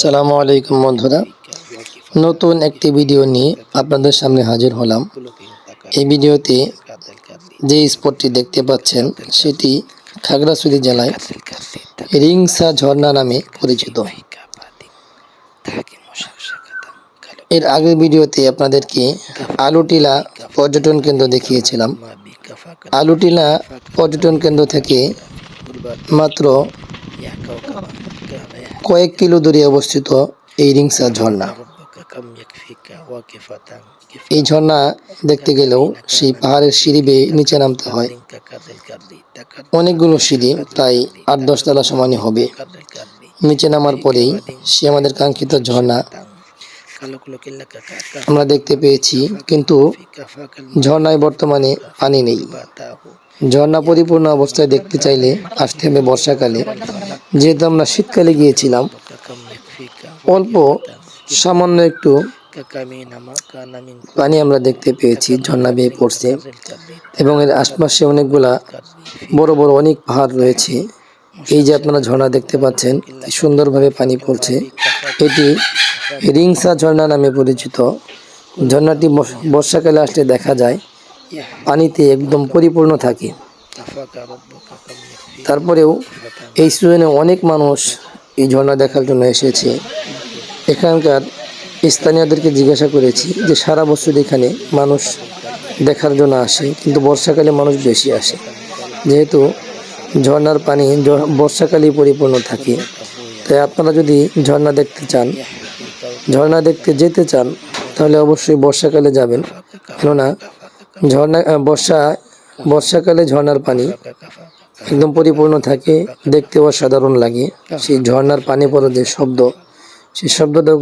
সালামু আলাইকুম বন্ধুরা। নতুন একটি ভিডিও নিয়ে আপনাদের সামনে হাজির হলাম। এই ভিডিওতে যে স্পটটি দেখতে পাচ্ছেন, সেটি খাগড়াছড়ি জেলায় রিংসা ঝর্ণা নামে পরিচিত। এর আগের ভিডিওতে আপনাদেরকে আলুটিলা পর্যটন কেন্দ্র দেখিয়েছিলাম। আলুটিলা পর্যটন কেন্দ্র থেকে মাত্র কয়েক কিলো দূরে অবস্থিত এই রিংসা ঝর্ণা। এই ঝর্ণা দেখতে গেলেও সেই পাহাড়ের সিঁড়ি বেয়ে নিচে নামতে হয়। অনেকগুলো সিঁড়ি প্রায় আট দশ তলা সমানই হবে। নিচে নামার পরেই সে আমাদের কাঙ্ক্ষিত ঝর্ণা। আমরা দেখতে পেয়েছি, কিন্তু ঝর্ণায় বর্তমানে পানি নেই। ঝর্ণা পরিপূর্ণ অবস্থায় দেখতে চাইলে আসতে হবে বর্ষাকালে যেহেতু আমরা শীতকালে গিয়েছিলাম, অল্প সামান্য একটু পানি আমরা দেখতে পেয়েছি, ঝর্ণা বেয়ে পড়ছে এবং এর আশপাশে অনেকগুলা বড় বড় অনেক পাহাড় রয়েছে। এই যে আপনারা ঝর্ণা দেখতে পাচ্ছেন সুন্দরভাবে পানি পড়ছে। এটি রিংসা ঝর্ণা নামে পরিচিত। ঝর্ণাটি বর্ষ- বর্ষাকালে আসলে দেখা যায়, পানিতে একদম পরিপূর্ণ থাকে। তারপরেও এই সিজনে অনেক মানুষ এই ঝর্ণা দেখার জন্য এসেছে। এখানকার স্থানীয়দেরকে জিজ্ঞাসা করেছি যে সারা বছর এখানে মানুষ দেখার জন্য আসে, কিন্তু বর্ষাকালে মানুষ বেশি আসে। যেহেতু ঝর্ণার পানি বর্ষাকালেই পরিপূর্ণ থাকে, তাই আপনারা যদি ঝর্ণা দেখতে চান, ঝর্ণা দেখতে যেতে চান, তাহলে অবশ্যই বর্ষাকালে যাবেন। কেননা ঝর্ণা, বর্ষা বর্ষাকালে ঝর্নার পানি একদম পরিপূর্ণ থাকে দেখতে অসাধারণ লাগে। সেই ঝর্নার পানি পড়ার যে শব্দ, সেই শব্দটাও